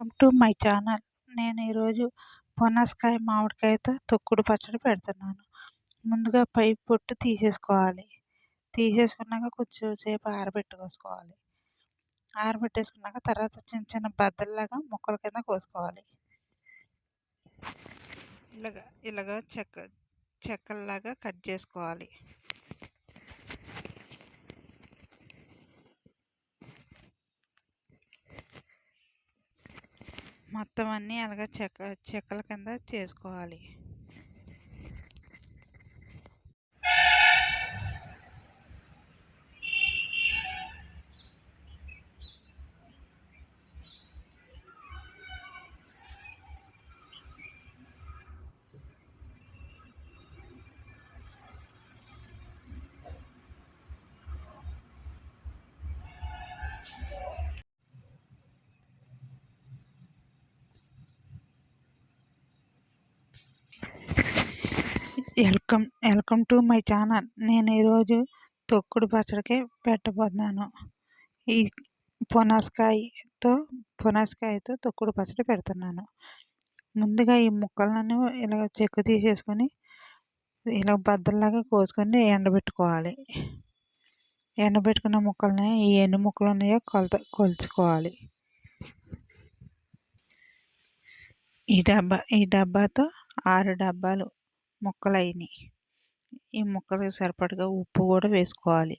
Welcome to my channel. నేను ఈరోజు పొనసకాయ మామిడికాయతో తొక్కుడు పచ్చడి పెడుతున్నాను. ముందుగా పై పొట్టు తీసేసుకోవాలి. తీసేసుకున్నాక కొంచెం సేపు ఆరబెట్టుకోసుకోవాలి. ఆరబెట్టేసుకున్నాక తర్వాత చిన్న చిన్న బద్దల్లాగా ముక్కల కింద కోసుకోవాలి. ఇలాగ ఇలాగ చెక్క చెక్కల్లాగా కట్ చేసుకోవాలి. మొత్తం అన్నీ అలాగా చెక్క చెక్కల కింద చేసుకోవాలి. Welcome welcome to my channel. నేను ఈరోజు తొక్కుడు పచ్చడికి పెట్టబోతున్నాను. ఈ పునసకాయతో పునసకాయతో తొక్కుడు పచ్చడి పెడుతున్నాను. ముందుగా ఈ ముక్కలను ఇలా చెక్కు తీసేసుకొని ఇలా బద్దల్లాగా కోసుకొని ఎండబెట్టుకోవాలి. ఎండబెట్టుకున్న ముక్కల్ని ఈ ఎన్ని ముక్కలు ఉన్నాయో కొలత కొలుచుకోవాలి. ఈ డబ్బా ఈ డబ్బాతో ఆరు డబ్బాలు ముక్కలైనవి ఈ ముక్కలకు సరిపడగా ఉప్పు కూడా వేసుకోవాలి.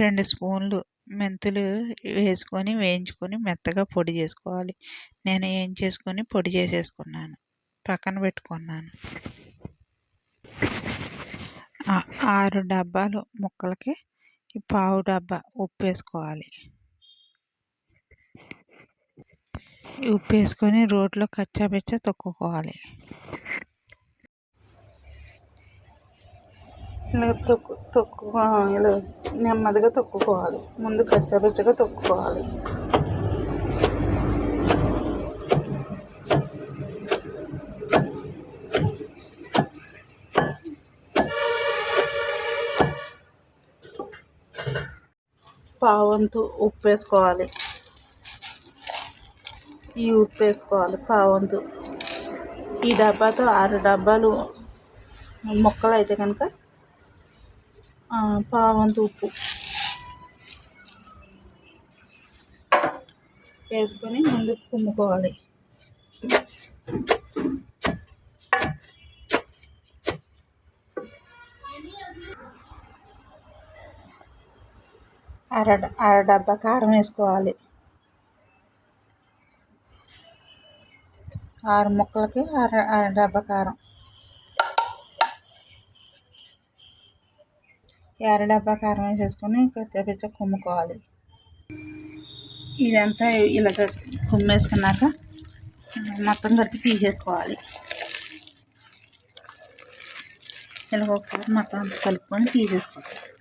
రెండు స్పూన్లు మెంతులు వేసుకొని వేయించుకొని మెత్తగా పొడి చేసుకోవాలి. నేను ఏం చేసుకొని పొడి చేసేసుకున్నాను. పక్కన పెట్టుకున్నాను. ఆరు డబ్బాలు ముక్కలకి పావు డబ్బా ఉప్పు వేసుకోవాలి. ఉప్పు వేసుకొని రోట్లో కచ్చాపిచ్చా తొక్కుకోవాలి. ఇలా తొక్కు తొక్కు ఇలా నెమ్మదిగా తొక్కుకోవాలి. ముందు కచ్చాపిచ్చగా తొక్కుకోవాలి. పావంతు ఉప్పు వేసుకోవాలి ఈ ఉప్పు వేసుకోవాలి పావంతు. ఈ డబ్బాతో ఆరు డబ్బాలు ముక్కలు అయితే కనుక పావంతు ఉప్పు వేసుకొని ముందు కుమ్ముకోవాలి అర అర డబ్బా కారం వేసుకోవాలి. ఆరు ముక్కలకి అర అర డబ్బా కారం. ఎర్ర డబ్బా కారం వేసేసుకొని కొద్దిగా కుమ్ముకోవాలి. ఇదంతా ఇలా కుమ్మేసుకున్నాక మొత్తం కలిపి తీసేసుకోవాలి. ఇలా ఒకసారి మొత్తం అంతా కలుపుకొని తీసేసుకోవాలి.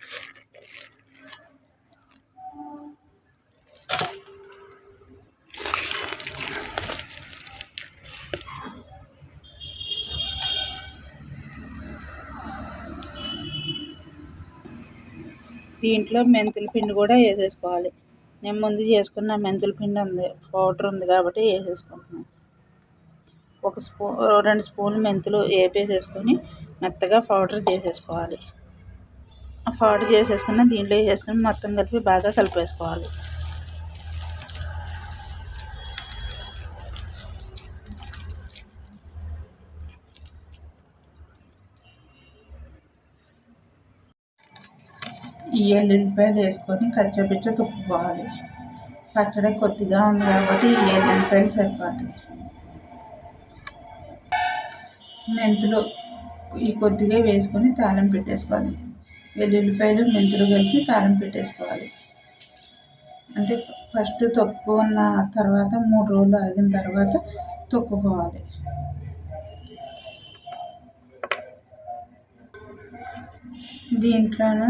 దీంట్లో మెంతుల పిండి కూడా వేసేసుకోవాలి. నేను ముందు చేసుకున్న మెంతుల పిండి ఉంది పౌడర్ ఉంది కాబట్టి వేసేసుకుంటున్నాను. ఒక స్పూ రెండు స్పూన్లు మెంతులు వేపేసేసుకొని మెత్తగా పౌడర్ చేసేసుకోవాలి. ఆ పౌడర్ చేసేసుకున్న దీంట్లో వేసేసుకుని మొత్తం కలిపి బాగా కలిపేసుకోవాలి. ఈ ఎల్లుల్లిపాయలు వేసుకొని కచ్చపిచ్చ తొక్కుకోవాలి పచ్చడి కొద్దిగా ఉంది కాబట్టి ఈ ఎల్లుల్లిపాయలు సరిపోతాయి. మెంతులు ఈ కొద్దిగా వేసుకొని తాళం పెట్టేసుకోవాలి. వెల్లుల్లిపాయలు మెంతులు కలిపి తాళం పెట్టేసుకోవాలి. అంటే ఫస్ట్ తొక్కున్న తర్వాత మూడు రోజులు ఆగిన తర్వాత తొక్కుకోవాలి. దీంట్లోనూ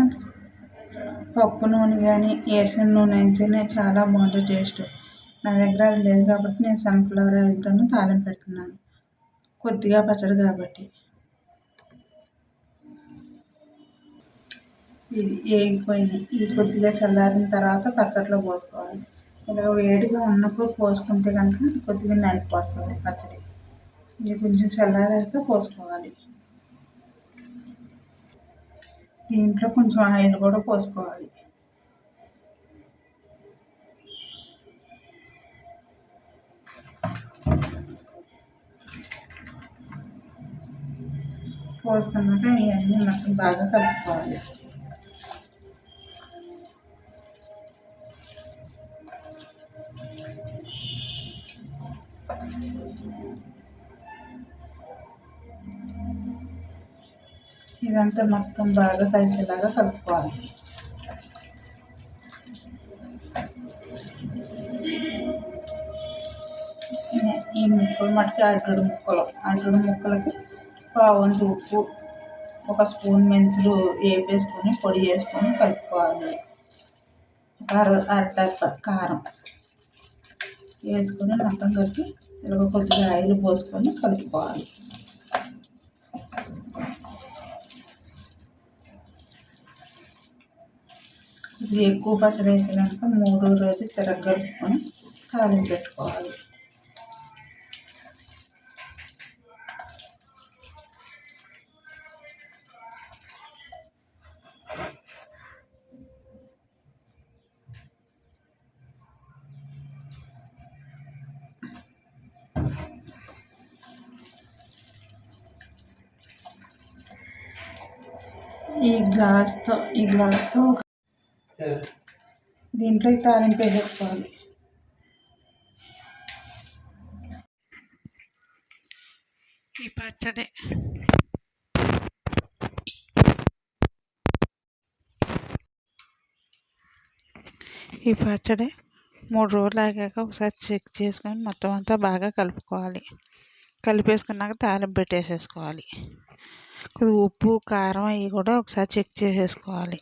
పప్పు నూనె కానీ వేరుశనగ నూనె అయితేనే చాలా బాగుంటుంది టేస్ట్. నా దగ్గర అది లేదు కాబట్టి నేను సన్ఫ్లవర్ ఆయిల్తోనే తాలింపు పెడుతున్నాను. కొద్దిగా పచ్చడి కాబట్టి. ఇది వేగిపోయింది. ఇది కొద్దిగా చల్లారిన తర్వాత పచ్చట్లో పోసుకోవాలి. ఇలా వేడిగా ఉన్నప్పుడు పోసుకుంటే కనుక కొద్దిగా నలిపి వస్తుంది పచ్చడి. ఇది కొంచెం చల్లారాక పోసుకోవాలి. దీంట్లో కొంచెం ఆయిల్ కూడా పోసుకోవాలి. పోసుకున్నాక ఇవన్నీ మొత్తం బాగా కలుపుకోవాలి. ఇదంతా మొత్తం బాగా కలిసేలాగా కలుపుకోవాలి. ఈ ముక్కలు మటుకు అరగడు ముక్కలు. అరగడు ముక్కలకి పావంతు ఉప్పు ఒక స్పూన్ మెంతులు వేపేసుకొని పొడి చేసుకొని కలుపుకోవాలి. అర అరటప్ప కారం వేసుకొని మొత్తం కలిపి ఇలా కొద్దిగా ఆయిల్ పోసుకొని కలుపుకోవాలి. ఇది ఎక్కువ పచ్చడి అయితే కనుక మూడో రోజు తిరగలుపుకొని తాలింపు పెట్టుకోవాలి ఈ గ్లాస్తో ఈ గ్లాస్తో ఒక దీంట్లో ఈ తాలింపు వేసేసుకోవాలి. ఈ పచ్చడి. ఈ పచ్చడి మూడు రోజులు ఆగాక ఒకసారి చెక్ చేసుకొని మొత్తం అంతా బాగా కలుపుకోవాలి. కలిపేసుకున్నాక తాలింపు పెట్టేసేసుకోవాలి. కొద్దిగా ఉప్పు కారం అవి కూడా ఒకసారి చెక్ చేసేసుకోవాలి.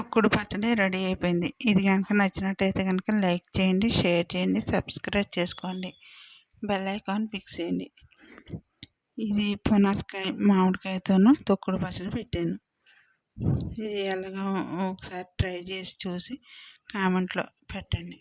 తొక్కుడు పచ్చడి రెడీ అయిపోయింది. ఇది కనుక నచ్చినట్టయితే కనుక లైక్ చేయండి షేర్ చేయండి సబ్స్క్రైబ్ చేసుకోండి. బెల్ ఐకాన్ ఫిక్స్ చేయండి. ఇది పునాసకాయ మామిడికాయతోనూ తొక్కుడు పచ్చడి పెట్టాను. ఇది ఎలాగో ఒకసారి ట్రై చేసి చూసి కామెంట్లో పెట్టండి.